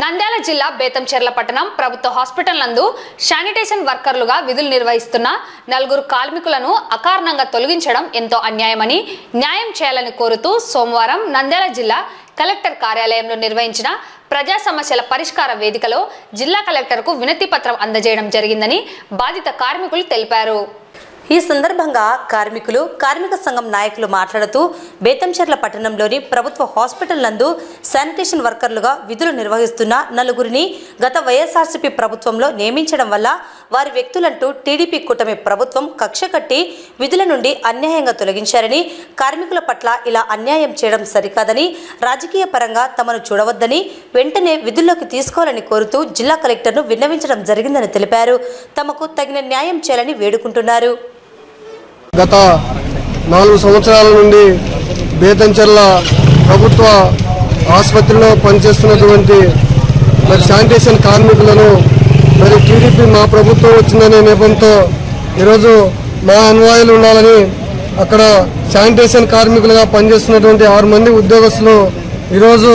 నంద్యాల జిల్లా బేతంచెర్ల పట్టణం ప్రభుత్వ హాస్పిటల్ నందు శానిటేషన్ వర్కర్లుగా విధులు నిర్వహిస్తున్న నలుగురు కార్మికులను అకారణంగా తొలగించడం ఎంతో అన్యాయమని న్యాయం చేయాలని కోరుతూ సోమవారం నంద్యాల జిల్లా కలెక్టర్ కార్యాలయంలో నిర్వహించిన ప్రజా సమస్యల పరిష్కార వేదికలో జిల్లా కలెక్టర్కు వినతి పత్రం అందజేయడం జరిగిందని బాధిత కార్మికులు తెలిపారు. ఈ సందర్భంగా కార్మికులు కార్మిక సంఘం నాయకులు మాట్లాడుతూ బేతంచెర్ల పట్టణంలోని ప్రభుత్వ హాస్పిటల్ నందు శానిటేషన్ వర్కర్లుగా విధులు నిర్వహిస్తున్న నలుగురిని గత వైఎస్ఆర్సీపీ ప్రభుత్వంలో నియమించడం వల్ల వారి వ్యక్తులంటూ టీడీపీ కూటమి ప్రభుత్వం కక్ష కట్టి విధుల నుండి అన్యాయంగా తొలగించారని కార్మికుల పట్ల ఇలా అన్యాయం చేయడం సరికాదని రాజకీయ పరంగా తమను చూడవద్దని వెంటనే విధుల్లోకి తీసుకోవాలని కోరుతూ జిల్లా కలెక్టర్ను విన్నవించడం జరిగిందని తెలిపారు. తమకు తగిన న్యాయం చేయాలని వేడుకుంటున్నారు. గత నాలుగు సంవత్సరాల నుండి బేతంచెర్ల ప్రభుత్వ ఆసుపత్రిలో పనిచేస్తున్నటువంటి మరి శానిటేషన్ కార్మికులను మరి టీడీపీ మా ప్రభుత్వం వచ్చిందనే నేపథ్యంతో ఈరోజు మా అనువాయులు ఉండాలని అక్కడ శానిటేషన్ కార్మికులుగా పనిచేస్తున్నటువంటి ఆరు మంది ఉద్యోగస్తులు ఈరోజు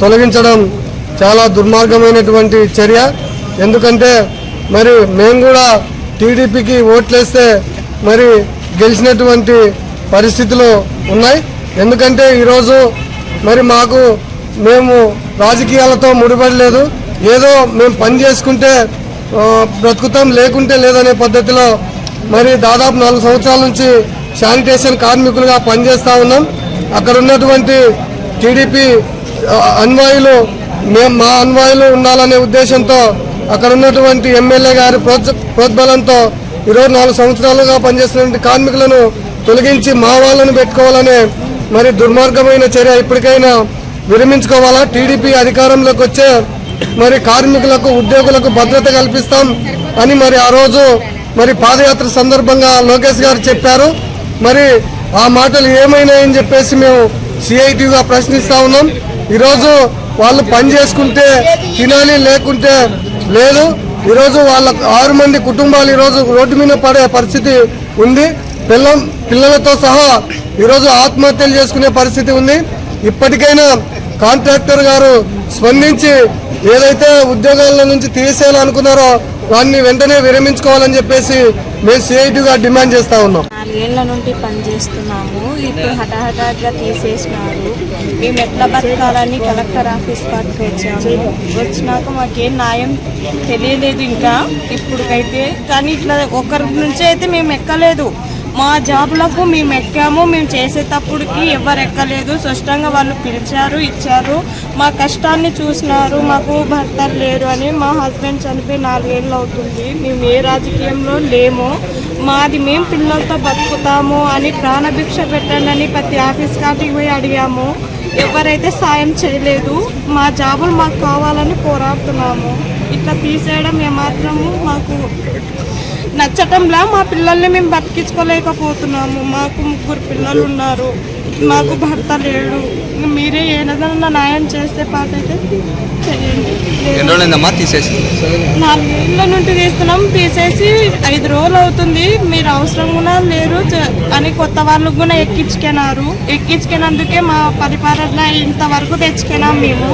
తొలగించడం చాలా దుర్మార్గమైనటువంటి చర్య. ఎందుకంటే మరి మేము కూడా టీడీపీకి ఓట్లేస్తే మరి గెలిచినటువంటి పరిస్థితులు ఉన్నాయి. ఎందుకంటే ఈరోజు మరి మాకు మేము రాజకీయాలతో ముడిపడలేదు. ఏదో మేము పని చేసుకుంటే బ్రతుకుతాం లేకుంటే లేదనే పద్ధతిలో మరి దాదాపు నాలుగు సంవత్సరాల నుంచి శానిటేషన్ కార్మికులుగా పనిచేస్తూ ఉన్నాం. అక్కడ ఉన్నటువంటి టీడీపీ అన్వాయులు మేము మా అన్వాయులు ఉండాలనే ఉద్దేశంతో అక్కడ ఉన్నటువంటి ఎమ్మెల్యే గారి ప్రోత్స ప్రోద్బలంతో ఇరవై నాలుగు సంవత్సరాలుగా పనిచేస్తున్న కార్మికులను తొలగించి మా వాళ్ళను పెట్టుకోవాలనే మరి దుర్మార్గమైన చర్య ఇప్పటికైనా విరమించుకోవాలా? టీడీపీ అధికారంలోకి వచ్చే మరి కార్మికులకు ఉద్యోగులకు భద్రత కల్పిస్తాం అని మరి ఆ రోజు మరి పాదయాత్ర సందర్భంగా లోకేష్ గారు చెప్పారు. మరి ఆ మాటలు ఏమైనాయని చెప్పేసి మేము సిఐటిగా ప్రశ్నిస్తా ఉన్నాం. ఈరోజు వాళ్ళు పని చేసుకుంటే తినాలి లేకుంటే లేదు. ఈరోజు వాళ్ళ ఆరు మంది కుటుంబాలు ఈరోజు రోడ్డు మీద పడే పరిస్థితి ఉంది. పిల్ల పిల్లలతో సహా ఈరోజు ఆత్మహత్యలు చేసుకునే పరిస్థితి ఉంది. ఇప్పటికైనా కాంట్రాక్టర్ గారు స్పందించి ఏదైతే ఉద్యోగాల నుంచి తీసేయాలనుకున్నారో వాన్ని వెంటనే విరమించుకోవాలని చెప్పేసి మేము సిఐటిగా డిమాండ్ చేస్తా ఉన్నాం. నాలుగేళ్ళ నుండి పనిచేస్తున్నాము ఇప్పుడు హఠాహఠాగా తీసేసినారు. మేము ఎట్లా బతకాలని కలెక్టర్ ఆఫీస్ కాడికి వచ్చాము. వచ్చినాక మాకేం న్యాయం తెలియలేదు ఇంకా. ఇప్పుడుకైతే కానీ ఇట్లా ఒకరి నుంచి అయితే మేము ఎక్కలేదు. మా జాబులకు మేము ఎక్కాము మేము చేసేటప్పటికి ఎవరు ఎక్కలేదు. స్పష్టంగా వాళ్ళు పిలిచారు ఇచ్చారు. మా కష్టాన్ని చూసినారు మాకు భర్తలు లేరు అని మా హస్బెండ్ చనిపోయి నాలుగేళ్ళు అవుతుంది. మేము ఏ రాజకీయంలో లేము. మాది మేము పిల్లలతో బతుకుతాము అని ప్రాణభిక్ష పెట్టండి అని ప్రతి ఆఫీస్ కాటికి పోయి అడిగాము. ఎవరైతే సాయం చేయలేదు మా జాబులు మాకు కావాలని పోరాడుతున్నాము. ఇట్లా తీసేయడం ఏమాత్రము మాకు నచ్చటంలా మా పిల్లల్ని మేము బతికించుకోలేకపోతున్నాము. మాకు ముగ్గురు పిల్లలు ఉన్నారు. మాకు భర్త లేడు. మీరే ఏదైనా న్యాయం చేస్తే పాట అయితే చేయండి. ఎన్ని రోజులైందమ్మా తీసేసి? నాలుగేళ్ళ నుండి తీస్తున్నాం. తీసేసి ఐదు రోజులు అవుతుంది. మీరు అవసరం కూడా లేరు. అని కొత్త వాళ్ళకు కూడా ఎక్కించుకెనారు ఎక్కించుకెనందుకే మా పరిపాలన ఇంతవరకు తెచ్చుకెనాం మేము.